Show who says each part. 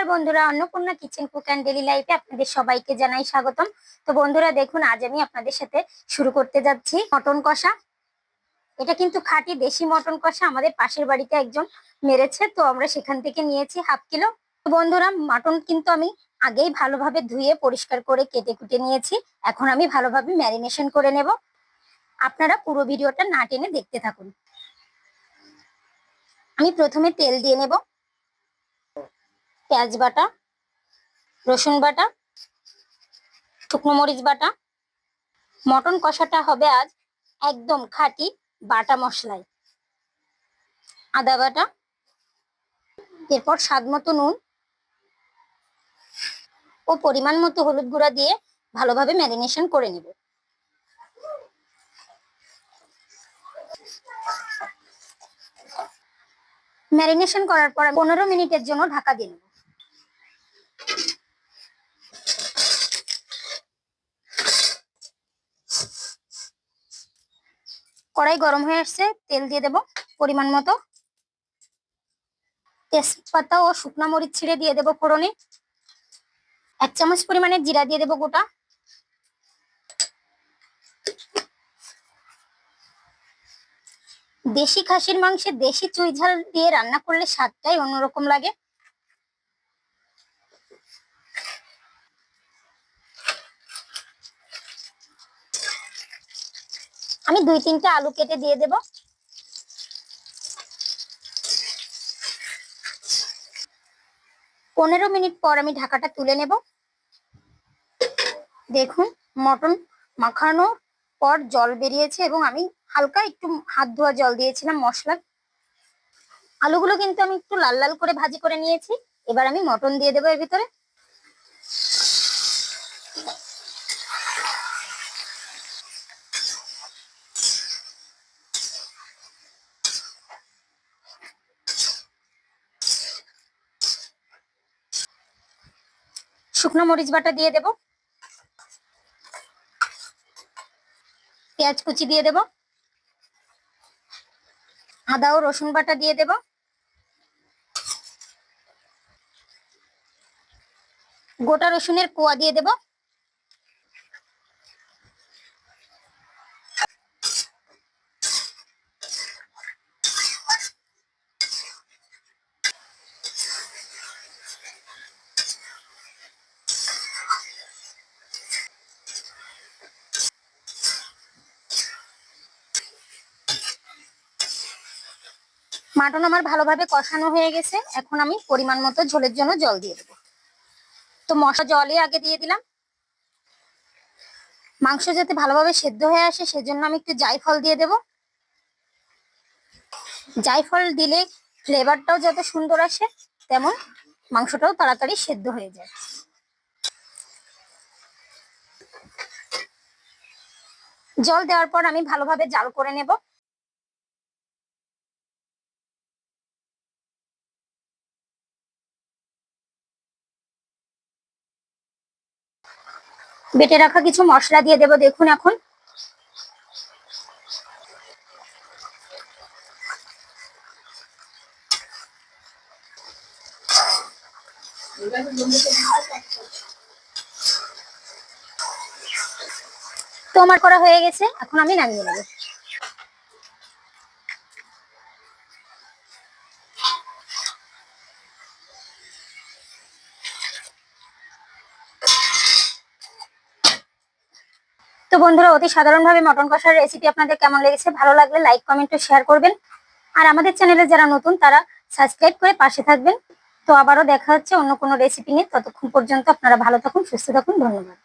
Speaker 1: নমস্কার বন্ধুরা, Annapurna kitchen cook and daily লাইফে আপনাদের সবাইকে জানাই স্বাগতম। তো বন্ধুরা, দেখুন, আজ আমি আপনাদের সাথে শুরু করতে যাচ্ছি মটন কষা। এটা কিন্তু খাঁটি দেশি মটন কষা, আমাদের পাশের বাড়িতে একজন মেরেছে, তো আমরা সেখান থেকে নিয়েছি হাফ কিলো। তো বন্ধুরা, মাটন কিন্তু আমি আগেই ভালোভাবে ধুয়ে পরিষ্কার করে কেটে কুটে নিয়েছি। এখন আমি ভালোভাবে ম্যারিনেশন করে নেব। আপনারা পুরো ভিডিওটা না টেনে দেখতে থাকুন। আমি প্রথমে তেল দিয়ে নেব। পেঁয়াজ বাটা, রসুন বাটা, শুকনো মরিচ বাটা। মটন কষাটা হবে আজ একদম খাঁটি বাটা মশলায়। আদা বাটা, এরপর স্বাদ মতো নুন ও পরিমাণ মতো হলুদ গুঁড়া দিয়ে ভালোভাবে ম্যারিনেশন করে নেব। ম্যারিনেশন করার পর পনেরো মিনিটের জন্য ঢাকা দিয়ে নেব। কড়াই গরম হয়ে আসছে, তেল দিয়ে দেব পরিমাণ মতো। তেজপাতা ও শুকনো মরিচ ছিঁড়ে দিয়ে দেব ফোড়নে। এক চামচ পরিমাণে জিরা দিয়ে দেব গোটা। দেশি খাসির মাংসে দেশি চুই ঝাল দিয়ে রান্না করলে স্বাদটাই অন্যরকম লাগে। আমি দুই তিনটা আলু কেটে দিয়ে দেব। পনেরো মিনিট পর আমি ঢাকাটা তুলে নেব। দেখুন, মটন মাখানোর পর জল বেরিয়েছে এবং আমি হালকা একটু হাত ধোয়া জল দিয়েছিলাম মশলা আলুগুলো কিন্তু আমি একটু লাল লাল করে ভাজি করে নিয়েছি। এবার আমি মটন দিয়ে দেবো এর ভিতরে। শুকনো মরিচ বাটা দিয়ে দেব। পেঁয়াজ কুচি দিয়ে দেব। আদা ও রসুন বাটা দিয়ে দেব। গোটা রসুনের কোয়া দিয়ে দেব। মাটন আমার ভালোভাবে কষানো হয়ে গেছে। এখন আমি পরিমাণ মতো ঝোলের জন্য জল দিয়ে দেবো। তো মশলা জলই আগে দিয়ে দিলাম। মাংস যাতে ভালোভাবে সেদ্ধ হয়ে আসে, সেজন্য আমি একটু জায়ফল দিয়ে দেব। জায়ফল দিলে ফ্লেভারটাও যত সুন্দর আসে, তেমন মাংসটাও তাড়াতাড়ি সেদ্ধ হয়ে যায়। জল দেওয়ার পর আমি ভালোভাবে জাল করে নেব। বেটে রাখা কিছু মশলা দিয়ে দেব, দেখুন এখন। তো আমার করা হয়ে গেছে, এখন আমি নামিয়ে নেব। তো বন্ধুরা, অতি সাধারণভাবে মটন কষার রেসিপি আপনাদের কেমন লেগেছে ভালো লাগলে লাইক কমেন্ট ও শেয়ার করবেন। আর আমাদের চ্যানেলে যারা নতুন, তারা সাবস্ক্রাইব করে পাশে থাকবেন। তো আবারও দেখা হচ্ছে অন্য কোনো রেসিপি নিয়ে। ততক্ষণ পর্যন্ত আপনারা ভালো থাকুন, সুস্থ থাকুন। ধন্যবাদ।